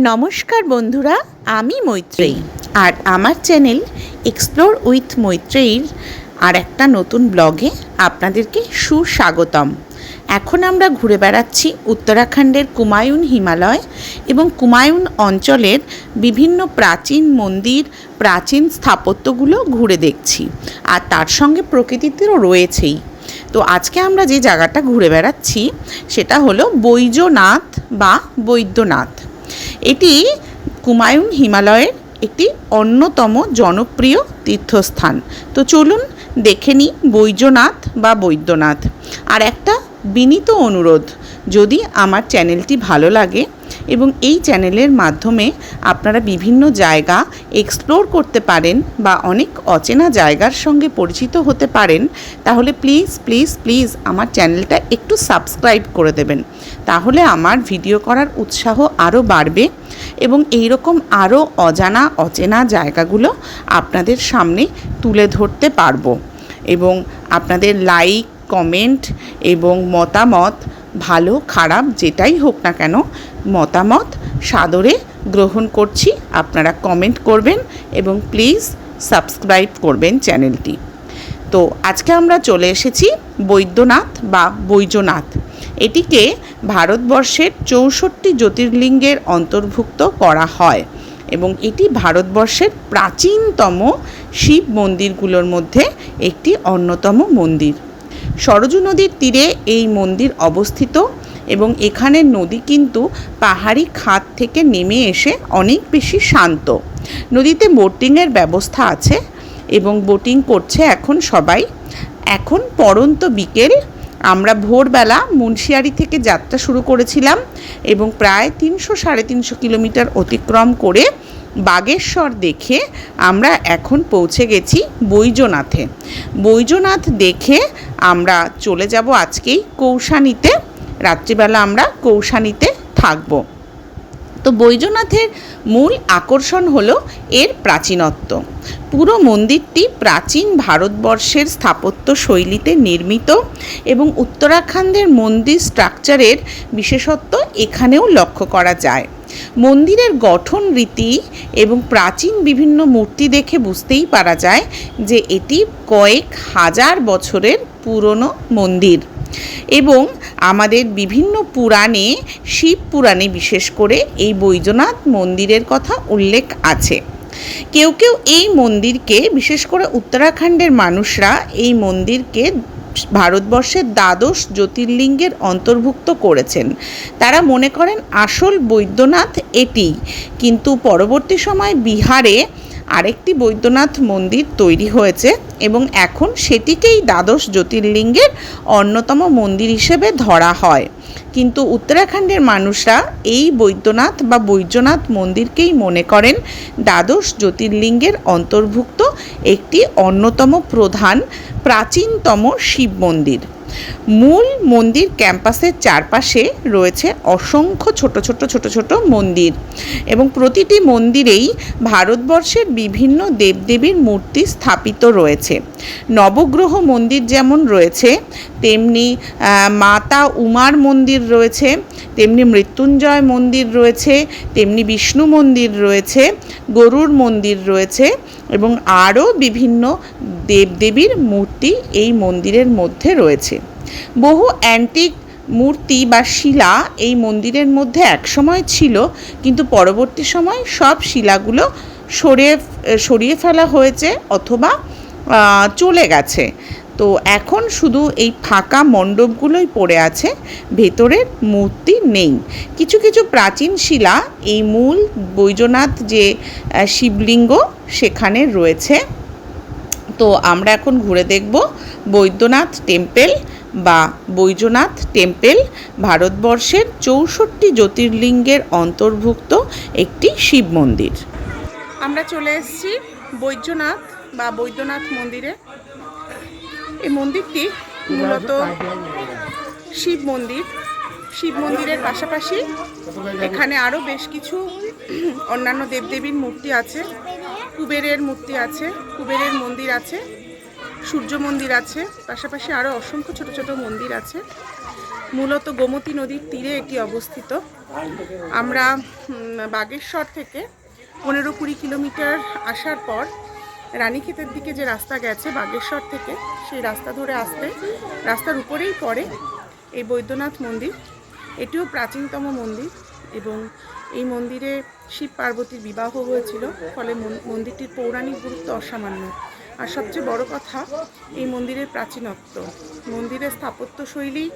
নমস্কার বন্ধুরা, আমি মৈত্রেয়ী। আর আমার চ্যানেল এক্সপ্লোর উইথ মৈত্রেয়ীর আর একটা নতুন ব্লগে আপনাদেরকে সুস্বাগতম। এখন আমরা ঘুরে বেড়াচ্ছি উত্তরাখণ্ডের কুমায়ুন হিমালয় এবং কুমায়ুন অঞ্চলের বিভিন্ন প্রাচীন মন্দির, প্রাচীন স্থাপত্যগুলো ঘুরে দেখছি। আর তার সঙ্গে প্রকৃতিতেও রয়েছেই। তো আজকে আমরা যে জায়গাটা ঘুরে বেড়াচ্ছি, সেটা হলো বৈজনাথ বা বৈদ্যনাথ। এটি কুমায়ুন হিমালয়ের একটি অন্যতম জনপ্রিয় তীর্থস্থান। তো চলুন দেখে নিই বৈদ্যনাথ বা বৈদ্যনাথ। আর একটা বিনীত অনুরোধ, যদি আমার চ্যানেলটি ভালো লাগে এবং এই চ্যানেলের মাধ্যমে আপনারা বিভিন্ন জায়গা এক্সপ্লোর করতে পারেন বা অনেক অচেনা জায়গার সঙ্গে পরিচিত হতে পারেন, তাহলে প্লিজ প্লিজ প্লিজ আমার চ্যানেলটা একটু সাবস্ক্রাইব করে দেবেন। তাহলে আমার ভিডিও করার উৎসাহ আরও বাড়বে এবং এই রকম আরও অজানা, অচেনা জায়গাগুলো আপনাদের সামনে তুলে ধরতে পারব এবং আপনাদের লাইক, কমেন্ট এবং মতামত, ভালো, খারাপ যেটাই হোক না কেন, মতামত সাদরে গ্রহণ করছি। আপনারা কমেন্ট করবেন এবং প্লিজ সাবস্ক্রাইব করবেন চ্যানেলটি। তো আজকে আমরা চলে এসেছি বৈদ্যনাথ বা বৈজনাথ এটিকে ভারতবর্ষের চৌষট্টি জ্যোতির্লিঙ্গের অন্তর্ভুক্ত করা হয় এবং এটি ভারতবর্ষের প্রাচীনতম শিব মন্দিরগুলোর মধ্যে একটি অন্যতম মন্দির। সরজু নদীর তীরে এই মন্দির অবস্থিত এবং এখানের নদী কিন্তু পাহাড়ি খাত থেকে নেমে এসে অনেক বেশি শান্ত। নদীতে বোটিংয়ের ব্যবস্থা আছে এবং বোটিং করছে এখন সবাই। এখন পরন্ত বিকেল আমরা ভোরবেলা মুন্সিয়ারি থেকে যাত্রা শুরু করেছিলাম এবং প্রায় তিনশো সাড়ে তিনশো কিলোমিটার অতিক্রম করে বাগেশ্বর দেখে আমরা এখন পৌঁছে গেছি বৈজনাথে। বৈজনাথ দেখে আমরা চলে যাব আজকেই কৌশানীতে। রাত্রিবেলা আমরা কৌশানীতে থাকব। তো বৈজনাথের মূল আকর্ষণ হলো এর প্রাচীনত্ব। পুরো মন্দিরটি প্রাচীন ভারতবর্ষের স্থাপত্য শৈলীতে নির্মিত এবং উত্তরাখণ্ডের মন্দির স্ট্রাকচারের বিশেষত্ব এখানেও লক্ষ্য করা যায়। মন্দিরের গঠন, রীতি এবং প্রাচীন বিভিন্ন মূর্তি দেখে বুঝতেই পারা যায় যে এটি কয়েক হাজার বছরের পুরনো মন্দির এবং আমাদের বিভিন্ন পুরাণে, শিব পুরাণে বিশেষ করে এই বৈদ্যনাথ মন্দিরের কথা উল্লেখ আছে। কেউ কেউ এই মন্দিরকে, বিশেষ করে উত্তরাখণ্ডের মানুষরা এই মন্দিরকে ভারতবর্ষের দ্বাদশ জ্যোতির্লিঙ্গের অন্তর্ভুক্ত করেছেন। তারা মনে করেন আসল বৈদ্যনাথ এটি। কিন্তু পরবর্তী সময় বিহারে আরেকটি বৈদ্যনাথ মন্দির তৈরি হয়েছে এবং এখন সেটিকেই দ্বাদশ জ্যোতির্লিঙ্গের অন্যতম মন্দির হিসেবে ধরা হয়। কিন্তু উত্তরাখণ্ডের মানুষরা এই বৈদ্যনাথ বা বৈদ্যনাথ মন্দিরকেই মনে করেন দ্বাদশ জ্যোতির্লিঙ্গের অন্তর্ভুক্ত একটি অন্যতম প্রধান প্রাচীনতম শিব মন্দির। মূল মন্দির ক্যাম্পাসের চারপাশে রয়েছে অসংখ্য ছোট ছোট ছোট ছোট মন্দির এবং প্রতিটি মন্দিরেই ভারতবর্ষের বিভিন্ন দেবদেবীর মূর্তি স্থাপিত রয়েছে। নবগ্রহ মন্দির যেমন রয়েছে, তেমনি মাতা উমার মন্দির রয়েছে, তেমনি মৃত্যুঞ্জয় মন্দির রয়েছে, তেমনি বিষ্ণু মন্দির রয়েছে, গরুর মন্দির রয়েছে এবং আরও বিভিন্ন দেবদেবীর মূর্তি এই মন্দিরের মধ্যে রয়েছে। বহু অ্যান্টিক মূর্তি বা শিলা এই মন্দিরের মধ্যে একসময় ছিল, কিন্তু পরবর্তী সময় সব শিলাগুলো সরিয়ে সরিয়ে ফেলা হয়েছে অথবা চলে গেছে। তো এখন শুধু এই ফাঁকা মণ্ডপগুলোই পড়ে আছে, ভেতরের মূর্তি নেই। কিছু কিছু প্রাচীন শিলা, এই মূল বৈজনাথ যে শিবলিঙ্গ সেখানে রয়েছে। তো আমরা এখন ঘুরে দেখব বৈদ্যনাথ টেম্পেল বা বৈজনাথ টেম্পেল, ভারতবর্ষের চৌষট্টি জ্যোতির্লিঙ্গের অন্তর্ভুক্ত একটি শিব মন্দির। আমরা চলে এসেছি বৈদ্যনাথ বা বৈদ্যনাথ মন্দিরে। এই মন্দিরটি মূলত শিব মন্দির। শিব মন্দিরের পাশাপাশি এখানে আরও বেশ কিছু অন্যান্য দেবদেবীর মূর্তি আছে। কুবেরের মূর্তি আছে, কুবেরের মন্দির আছে, সূর্য মন্দির আছে, পাশাপাশি আরও অসংখ্য ছোট ছোট মন্দির আছে। মূলত গোমতী নদীর তীরে এটি অবস্থিত। আমরা বাগেশ্বর থেকে পনেরো কুড়ি কিলোমিটার আসার পর রানীক্ষেতের দিকে যে রাস্তা গেছে, বাগেশ্বর থেকে, সেই রাস্তা ধরে আসতে রাস্তার উপরেই পড়ে এই বৈদ্যনাথ মন্দির। এটিও প্রাচীনতম মন্দির এবং এই মন্দিরে শিব পার্বতীর বিবাহ হয়েছিল, ফলে মন- মন্দিরটির পৌরাণিক গুরুত্ব অসামান্য। আর সবচেয়ে বড় কথা, এই মন্দিরের প্রাচীনত্ব। মন্দিরের স্থাপত্য শৈলী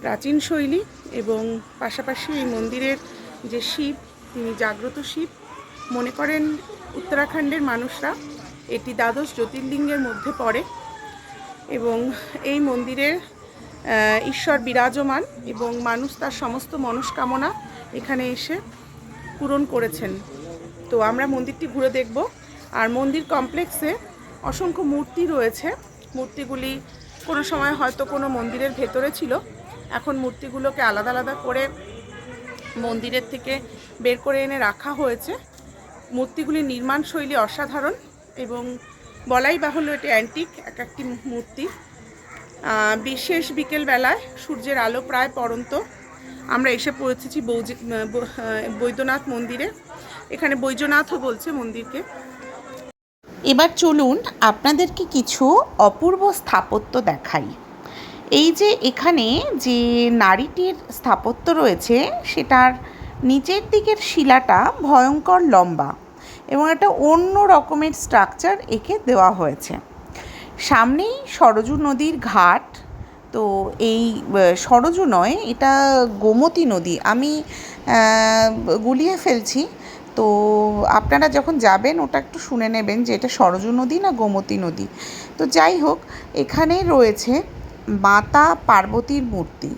প্রাচীন শৈলী এবং পাশাপাশি এই মন্দিরের যে শিব, তিনি জাগ্রত শিব। মনে করেন উত্তরাখণ্ডের মানুষরা এটি দ্বাদশ জ্যোতির্লিঙ্গের মধ্যে পড়ে এবং এই মন্দিরের ঈশ্বর বিরাজমান এবং মানুষ তার সমস্ত মনস্কামনা এখানে এসে পূরণ করেছেন। তো আমরা মন্দিরটি ঘুরে দেখব। আর মন্দির কমপ্লেক্সে অসংখ্য মূর্তি রয়েছে। মূর্তিগুলি কোনো সময় হয়তো কোনো মন্দিরের ভেতরে ছিল। এখন মূর্তিগুলোকে আলাদা আলাদা করে মন্দিরের থেকে বের করে এনে রাখা হয়েছে। মূর্তিগুলির নির্মাণ শৈলী অসাধারণ। এবং বলাই বাহুল্য এটি অ্যান্টিক, এক একটি মূর্তি। বিশেষ বিকেলবেলায় সূর্যের আলো প্রায় পড়ন্ত। আমরা এসে পৌঁছেছি বৌজি- বৈদ্যনাথ মন্দিরে। এখানে বৈদ্যনাথও বলছে মন্দিরকে। এবার চলুন আপনাদেরকে কিছু অপূর্ব স্থাপত্য দেখাই। এই যে এখানে যে নারীটির স্থাপত্য রয়েছে, সেটার নিচের দিকের শিলাটা ভয়ঙ্কর লম্বা। এবং একটা অন্য রকমের স্ট্রাকচার একে দেওয়া হয়েছে। সামনেই সরজু নদীর ঘাট, তো এই সরজু নয়, এটা গোমতী নদী। আমি গুলিয়ে ফেলছি, তো আপনারা যখন যাবেন, ওটা একটু শুনে নেবেন যে এটা সরজু নদী না গোমতী নদী। তো যাই হোক, এখানে রয়েছে মাতা পার্বতীর মূর্তি।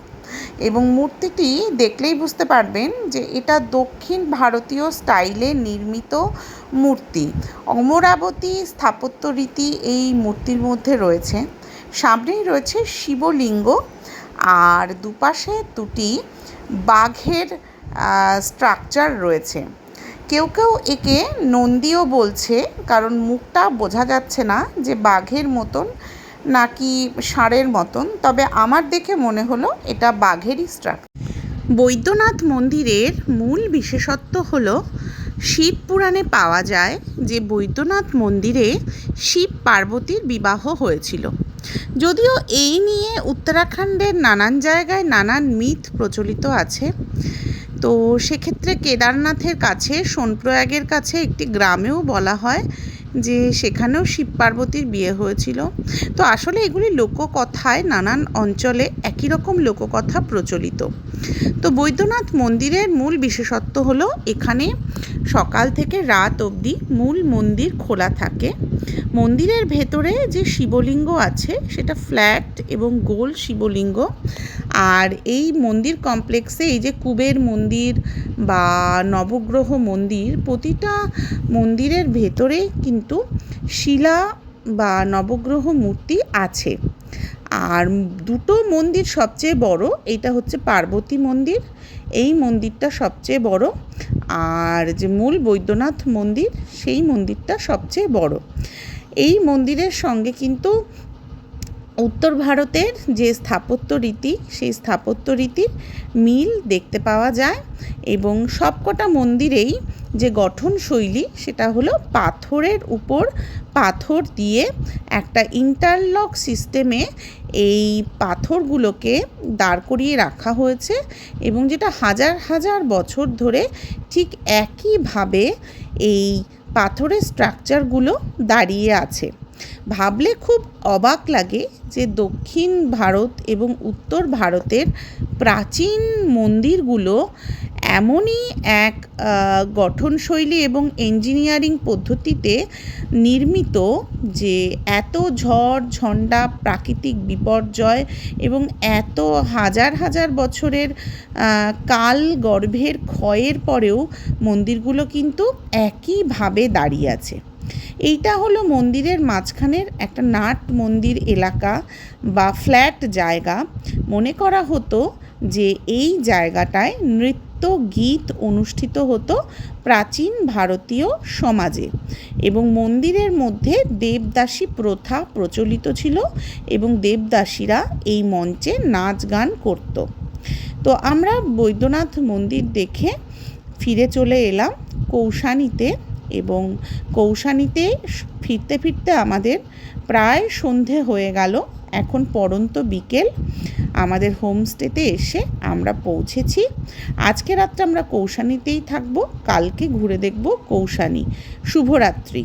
এবং মূর্তিটি দেখলেই বুঝতে পারবেন যে এটা দক্ষিণ ভারতীয় স্টাইলে নির্মিত মূর্তি। অমরাবতী স্থাপত্য রীতি এই মূর্তির মধ্যে রয়েছে। সামনেই রয়েছে শিবলিঙ্গ আর দুপাশে দুটি বাঘের স্ট্রাকচার রয়েছে। কেউ কেউ একে নন্দীও বলছে, কারণ মুখটা বোঝা যাচ্ছে না যে বাঘের মতন নাকি ষাঁড়ের মতন, তবে আমার দেখে মনে হলো এটা বাঘেরই স্ট্রাকচার বৈদ্যনাথ মন্দিরের মূল বিশেষত্ব হল, শিব পুরাণে পাওয়া যায় যে বৈদ্যনাথ মন্দিরে শিব পার্বতীর বিবাহ হয়েছিল। যদিও এই নিয়ে উত্তরাখণ্ডের নানান জায়গায় নানান মিথ প্রচলিত আছে, তো সেক্ষেত্রে কেদারনাথের কাছে, সোনপ্রয়াগের কাছে একটি গ্রামেও বলা হয় যে সেখানেও শিব পার্বতীর বিয়ে হয়েছিল। তো আসলে এগুলি লোককথায় নানান অঞ্চলে একই রকম লোককথা প্রচলিত। তো বৈদ্যনাথ মন্দিরের মূল বিশেষত্ব হলো এখানে সকাল থেকে রাত অবধি মূল মন্দির খোলা থাকে। মন্দিরের ভেতরে যে শিবলিঙ্গ আছে, সেটা ফ্ল্যাট এবং গোল শিবলিঙ্গ। আর এই মন্দির কমপ্লেক্সে এই যে কুবের মন্দির বা নবগ্রহ মন্দির, প্রতিটা মন্দিরের ভেতরে কিন্তু শিলা বা নবগ্রহ মূর্তি আছে। আর দুটো মন্দির সবচেয়ে বড় এইটা হচ্ছে পার্বতী মন্দির, এই মন্দিরটা সবচেয়ে বড়। আর যে মূল বৈদ্যনাথ মন্দির, সেই মন্দিরটা সবচেয়ে বড়। এই মন্দিরের সঙ্গে কিন্তু উত্তর ভারতের যে স্থাপত্য রীতি, সেই স্থাপত্য রীতির মিল দেখতে পাওয়া যায় এবং সবকটা মন্দিরেই যে গঠনশৈলী, সেটা হলো পাথরের উপর পাথর দিয়ে একটা ইন্টারলক সিস্টেমে এই পাথরগুলোকে দাঁড় করিয়ে রাখা হয়েছে এবং যেটা হাজার হাজার বছর ধরে ঠিক একইভাবে এই পাথরের স্ট্রাকচারগুলো দাঁড়িয়ে আছে। ভাবলে খুব অবাক লাগে যে দক্ষিণ ভারত এবং উত্তর ভারতের প্রাচীন মন্দিরগুলো এমনই এক গঠনশৈলী এবং ইঞ্জিনিয়ারিং পদ্ধতিতে নির্মিত যে এত ঝড়, ঝণ্ডা, প্রাকৃতিক বিপর্যয় এবং এত হাজার হাজার বছরের কাল গর্ভের ক্ষয়ের পরেও মন্দিরগুলো কিন্তু একইভাবে দাঁড়িয়ে আছে। এইটা হলো মন্দিরের মাঝখানের একটা নাট মন্দির এলাকা বা ফ্ল্যাট জায়গা। মনে করা হতো যে এই জায়গাটায় নৃত্য গীত অনুষ্ঠিত হতো প্রাচীন ভারতীয় সমাজে এবং মন্দিরের মধ্যে দেবদাসী প্রথা প্রচলিত ছিল এবং দেবদাসীরা এই মঞ্চে নাচ গান করত। তো আমরা বৈদ্যনাথ মন্দির দেখে ফিরে চলে এলাম কৌশানীতে। এবং কৌশানিতে ফিরতে ফিরতে আমাদের প্রায় সন্ধে হয়ে গেল। এখন পরন্ত বিকেল। আমাদের হোমস্টেতে এসে আমরা পৌঁছেছি। আজকে রাত্রে আমরা কৌশানিতেই থাকব। কালকে ঘুরে দেখব কৌশানি। শুভরাত্রি।